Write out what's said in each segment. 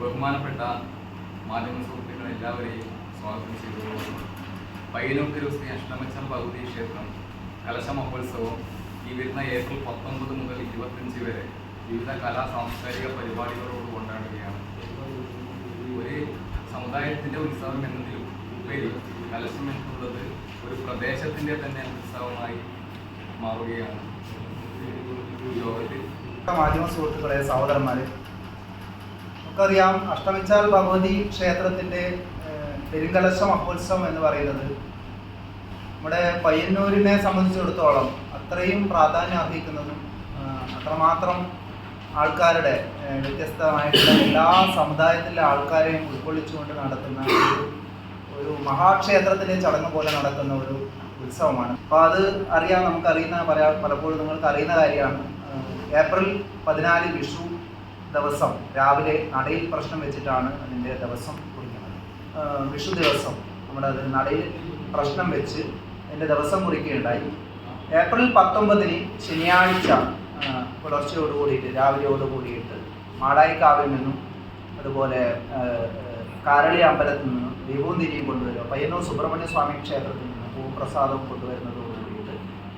ബഹുമാനപ്പെട്ട മാധ്യമ സുഹൃത്തുക്കൾ എല്ലാവരെയും സ്വാഗതം ചെയ്തുകൊള്ളുന്നു പയ്യനൂക്കര ശ്രീ അഷ്ടമച്ചം പകുതി ക്ഷേത്രം കലശ മഹോത്സവം ഈ വരുന്ന ഏപ്രിൽ പത്തൊമ്പത് മുതൽ ഇരുപത്തഞ്ച് വരെ വിവിധ കലാ സാംസ്കാരിക പരിപാടികളോട് കൊണ്ടാടുകയാണ്. ഒരു സമുദായത്തിന്റെ ഉത്സവം എന്നതിലും ഉപരി കലശം എന്നുള്ളത് ഒരു പ്രദേശത്തിന്റെ തന്നെ ഉത്സവമായി മാറുകയാണ്. ലോകത്തിൽ മാധ്യമ സുഹൃത്തുക്കളെ സഹോദരന്മാരെ. നമുക്കറിയാം അഷ്ടമിച്ചാൽ ഭഗവതി ക്ഷേത്രത്തിന്റെ പെരുങ്കലശ മഹോത്സവം എന്ന് പറയുന്നത് നമ്മുടെ പയ്യന്നൂരിനെ സംബന്ധിച്ചിടത്തോളം അത്രയും പ്രാധാന്യം അർഹിക്കുന്നതും അത്രമാത്രം ആൾക്കാരുടെ വ്യത്യസ്തമായിട്ടുള്ള എല്ലാ സമുദായത്തിലെ ആൾക്കാരെയും ഉൾക്കൊള്ളിച്ചുകൊണ്ട് നടത്തുന്ന ഒരു മഹാക്ഷേത്രത്തിലെ ചടങ്ങ് പോലെ നടക്കുന്ന ഒരു ഉത്സവമാണ്. അപ്പോൾ അത് അറിയാൻ നമുക്കറിയുന്ന പല പലപ്പോഴും നിങ്ങൾക്ക് അറിയുന്ന കാര്യമാണ്. ഏപ്രിൽ പതിനാല് വിഷു ദിവസം രാവിലെ നടയിൽ പ്രശ്നം വെച്ചിട്ടാണ് അതിന്റെ ദിവസം കുറിക്കുന്നത്. വിഷു ദിവസം നമ്മുടെ അതിന് നടയിൽ പ്രശ്നം വെച്ച് അതിന്റെ ദിവസം കുറിക്കുകയുണ്ടായി. ഏപ്രിൽ പത്തൊമ്പതിന് ശനിയാഴ്ച പുലർച്ചയോട് കൂടിയിട്ട് രാവിലെയോട് കൂടിയിട്ട് മാടായിക്കാവിൽ നിന്നും അതുപോലെ കാരളി അമ്പലത്തിൽ നിന്നും ദൈവവും തിരിയും കൊണ്ടുവരിക പയ്യന്നൂർ സുബ്രഹ്മണ്യ സ്വാമി ക്ഷേത്രത്തിൽ നിന്ന് പൂപ്രസാദവും കൊണ്ടുവരുന്നതും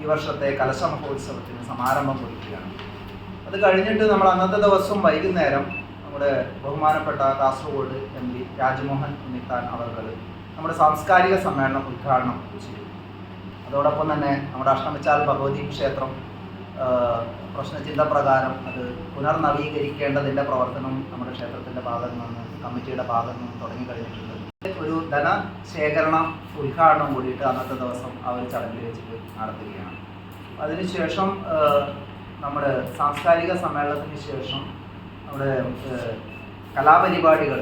ഈ വർഷത്തെ കലശ മഹോത്സവത്തിന് സമാരംഭം കുറിക്കുകയാണ്. അത് കഴിഞ്ഞിട്ട് നമ്മൾ അന്നത്തെ ദിവസം വൈകുന്നേരം നമ്മുടെ ബഹുമാനപ്പെട്ട കാസർഗോഡ് എം പി രാജ്മോഹൻ ഉണ്ണിത്താൻ അവർ നമ്മുടെ സാംസ്കാരിക സമ്മേളനം ഉദ്ഘാടനം ചെയ്തു. അതോടൊപ്പം തന്നെ നമ്മുടെ അഷ്ടമിച്ചാൽ ഭഗവതി ക്ഷേത്രം പ്രശ്നചിന്ത പ്രകാരം അത് പുനർനവീകരിക്കേണ്ടതിന്റെ പ്രവർത്തനം നമ്മുടെ ക്ഷേത്രത്തിന്റെ ഭാഗത്തു നിന്ന് കമ്മിറ്റിയുടെ ഭാഗത്തു നിന്ന് തുടങ്ങി കഴിഞ്ഞിട്ടുണ്ട്. ഒരു ധനശേഖരണ ഉദ്ഘാടനം കൂടിയിട്ട് അന്നത്തെ ദിവസം അവർ ചടങ്ങിൽ വെച്ചിട്ട് നടത്തുകയാണ്. അതിനുശേഷം നമ്മുടെ സാംസ്കാരിക സമ്മേളനത്തിന് ശേഷം നമ്മുടെ കലാപരിപാടികൾ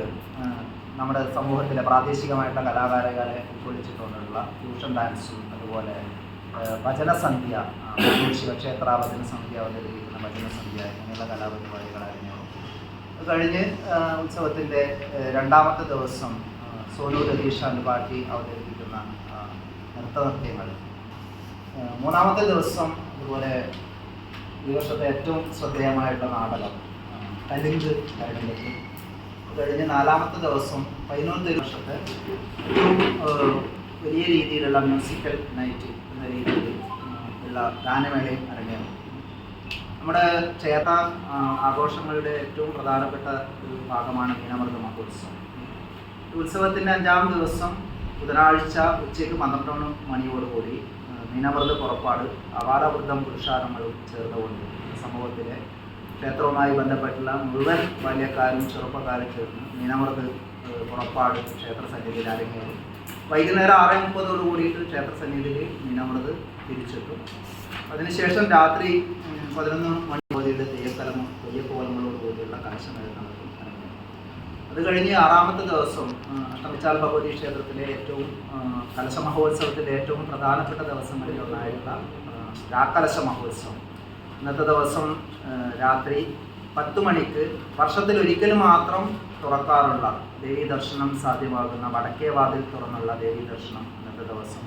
നമ്മുടെ സമൂഹത്തിലെ പ്രാദേശികമായിട്ടുള്ള കലാകാരകളെ ഉൾക്കൊള്ളിച്ചിട്ടുള്ള ഫ്യൂഷൻ ഡാൻസും അതുപോലെ ഭജനസന്ധ്യ ശിവക്ഷേത്ര ഭജനസന്ധ്യ അവതരിപ്പിക്കുന്ന ഭജനസന്ധ്യ ഇങ്ങനെയുള്ള കലാപരിപാടികളായിരുന്നു അത് കഴിഞ്ഞ് ഉത്സവത്തിന്റെ രണ്ടാമത്തെ ദിവസം സോനു രതീഷ് അനുപാട്ടി അവതരിപ്പിക്കുന്ന നൃത്തനൃത്യങ്ങൾ മൂന്നാമത്തെ ദിവസം അതുപോലെ ഈ വർഷത്തെ ഏറ്റവും ശ്രദ്ധേയമായിട്ടുള്ള നാടകം കലിങ്ക് കരടിലേക്ക് കഴിഞ്ഞ് നാലാമത്തെ ദിവസം പതിനൊന്ന് വർഷത്തെ ഏറ്റവും വലിയ രീതിയിലുള്ള മ്യൂസിക്കൽ നൈറ്റ് എന്ന രീതിയിൽ ഉള്ള ഗാനമേളയും അരങ്ങേറും. നമ്മുടെ ക്ഷേത്ര ആഘോഷങ്ങളുടെ ഏറ്റവും പ്രധാനപ്പെട്ട ഒരു ഭാഗമാണ് മീനമൃത മഹോത്സവം. ഉത്സവത്തിന്റെ അഞ്ചാം ദിവസം ബുധനാഴ്ച ഉച്ചയ്ക്ക് പന്ത്രണ്ട് മണിയോടുകൂടി മീനമൃത പുറപ്പാട് അപാരവൃദ്ധം പുരുഷാരങ്ങളും ചേർന്നുകൊണ്ട് സമൂഹത്തിലെ ക്ഷേത്രവുമായി ബന്ധപ്പെട്ടുള്ള മുഴുവൻ ബാല്യക്കാരും ചെറുപ്പക്കാരും ചേർന്ന് ഏഹ്, പുറപ്പാട് ക്ഷേത്ര സന്നിധിയിൽ അരങ്ങേറും. വൈകുന്നേരം ആറ് മുപ്പതോട് കൂടിയിട്ട് ക്ഷേത്ര സന്നിധിയിൽ മീനമൃത് തിരിച്ചെത്തും. അതിനുശേഷം രാത്രി പതിനൊന്ന് മണി ഓതിയുടെ തെയ്യക്കലമോ തെയ്യക്കോലങ്ങളോട് കൂടിയുള്ള കലശമേള നടക്കും. അത് കഴിഞ്ഞ് ആറാമത്തെ ദിവസം അഷ്ടമിച്ചാൽ ഭഗവതി ക്ഷേത്രത്തിലെ ഏറ്റവും കലശ മഹോത്സവത്തിലെ ഏറ്റവും പ്രധാനപ്പെട്ട ദിവസങ്ങളിൽ ഒന്നായിട്ടുള്ള ആ, രാക്കലശ മഹോത്സവം. ഇന്നത്തെ ദിവസം രാത്രി പത്ത് മണിക്ക് വർഷത്തിൽ ഒരിക്കൽ മാത്രം തുറക്കാറുള്ള ദേവീ ദർശനം സാധ്യമാകുന്ന വടക്കേ വാതിൽ തുറന്നുള്ള ദേവീ ദർശനം ഇന്നത്തെ ദിവസം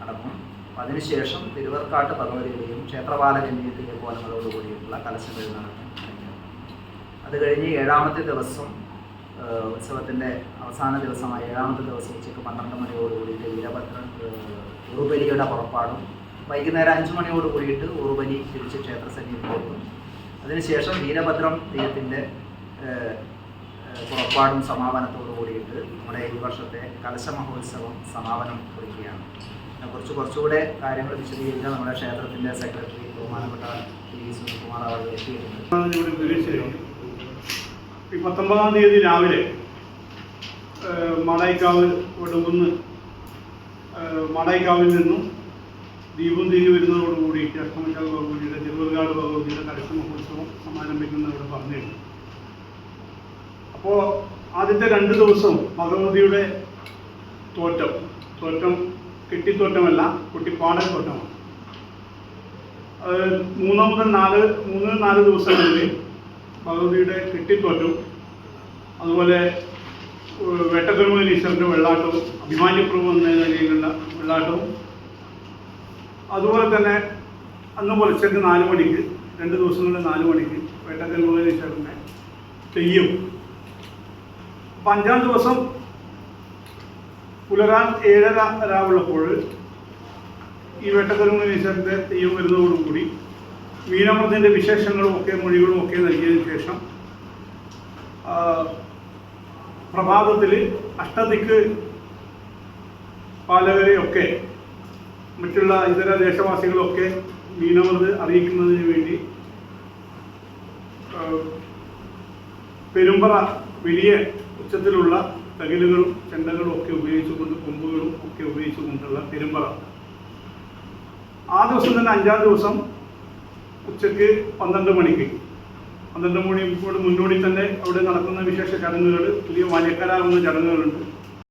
നടക്കും. അതിനുശേഷം തിരുവർക്കാട്ട് ഭഗവതിയുടെയും ക്ഷേത്രപാലകന്റെയും കോലങ്ങളോടുകൂടിയിട്ടുള്ള കൂടിയിട്ടുള്ള കലശങ്ങൾ നടക്കും. അത് കഴിഞ്ഞ് ഏഴാമത്തെ ദിവസം ഉത്സവത്തിന്റെ അവസാന ദിവസമായ ഏഴാമത്തെ ദിവസം ഉച്ചയ്ക്ക് പന്ത്രണ്ട് മണിയോട് കൂടിയിട്ട് വീരഭദ്രൻ ഉറുബലിയുടെ പുറപ്പാടും. വൈകുന്നേരം അഞ്ച് മണിയോട് കൂടിയിട്ട് ഉറുബലി തിരിച്ച് ക്ഷേത്ര സന്നിധിയിലെത്തും അതിനുശേഷം വീരഭദ്രം തെയ്യത്തിന്റെ പുറപ്പാടും സമാപനത്തോടു കൂടിയിട്ട് നമ്മുടെ ഈ വർഷത്തെ കലശ മഹോത്സവം സമാപനം കുറിക്കുകയാണ്. കുറച്ച് കുറച്ചുകൂടെ കാര്യങ്ങൾ വിശദീകരിക്കാൻ നമ്മുടെ ക്ഷേത്രത്തിന്റെ സെക്രട്ടറി ബഹുമാനപ്പെട്ട ടി വി സുനിൽകുമാർ അവർ എത്തിയിട്ടുണ്ട്. ഈ പത്തൊമ്പതാം തീയതി രാവിലെ മാടായിക്കാവ് ഒടുകുന്ന് മാടായിക്കാവിൽ നിന്നും ദീപം തിരി വരുന്നതോടുകൂടി അഷ്ടമശാല ഭഗവതിയുടെ തിരുവറുകാട് ഭഗവതിയുടെ കരസ്ഥ മഹോത്സവം സമാരംഭിക്കുന്ന ഇവിടെ പറഞ്ഞിരുന്നു. അപ്പോൾ ആദ്യത്തെ രണ്ട് ദിവസം ഭഗവതിയുടെ തോറ്റം. തോറ്റം കെട്ടിത്തോറ്റമല്ല കുട്ടിപ്പാടൻ തോറ്റമാണ്. മൂന്ന് മുതൽ നാല് മൂന്ന് നാല് ദിവസങ്ങളിൽ ഭഗവതിയുടെ കെട്ടിത്തോറ്റും. അതുപോലെ വെട്ടക്കരുമൽ ഈശ്വരന്റെ വെള്ളാട്ടവും അഭിമാന്യപ്രഭു എന്ന നിലയിലുള്ള വെള്ളാട്ടവും. അതുപോലെ തന്നെ അന്ന് പുലച്ചക്ക് നാല് മണിക്ക് രണ്ട് ദിവസങ്ങളിൽ നാല് മണിക്ക് വേട്ടക്കൽ ഈശ്വരനെ തെയ്യം. അപ്പം അഞ്ചാം ദിവസം പുലരാൻ ഏഴര രാവുള്ളപ്പോൾ ഈ വേട്ടക്കരുമേശ്വരന്റെ തെയ്യം വരുന്നതോടുകൂടി മീനമൃതിന്റെ വിശേഷങ്ങളും ഒക്കെ മൊഴികളും ഒക്കെ നൽകിയതിനു ശേഷം പ്രഭാതത്തിൽ അഷ്ടദിക്ക് പാലകരെയൊക്കെ മറ്റുള്ള ഇതര ദേശവാസികളൊക്കെ മീനമൃത് അറിയിക്കുന്നതിന് വേണ്ടി പെരുമ്പറ വലിയ ഉച്ചത്തിലുള്ള തകിലുകളും ചെണ്ടകളും ഒക്കെ ഉപയോഗിച്ചുകൊണ്ട് കൊമ്പുകളും ഒക്കെ ഉപയോഗിച്ചുകൊണ്ടുള്ള പെരുമ്പറ. ആ ദിവസം തന്നെ അഞ്ചാം ദിവസം ഉച്ചയ്ക്ക് പന്ത്രണ്ട് മണിക്ക്. പന്ത്രണ്ട് മണിയോട് മുന്നോടി തന്നെ അവിടെ നടക്കുന്ന വിശേഷ ചടങ്ങുകൾ വലിയ വാല്യക്കാരാകുന്ന ചടങ്ങുകളുണ്ട്.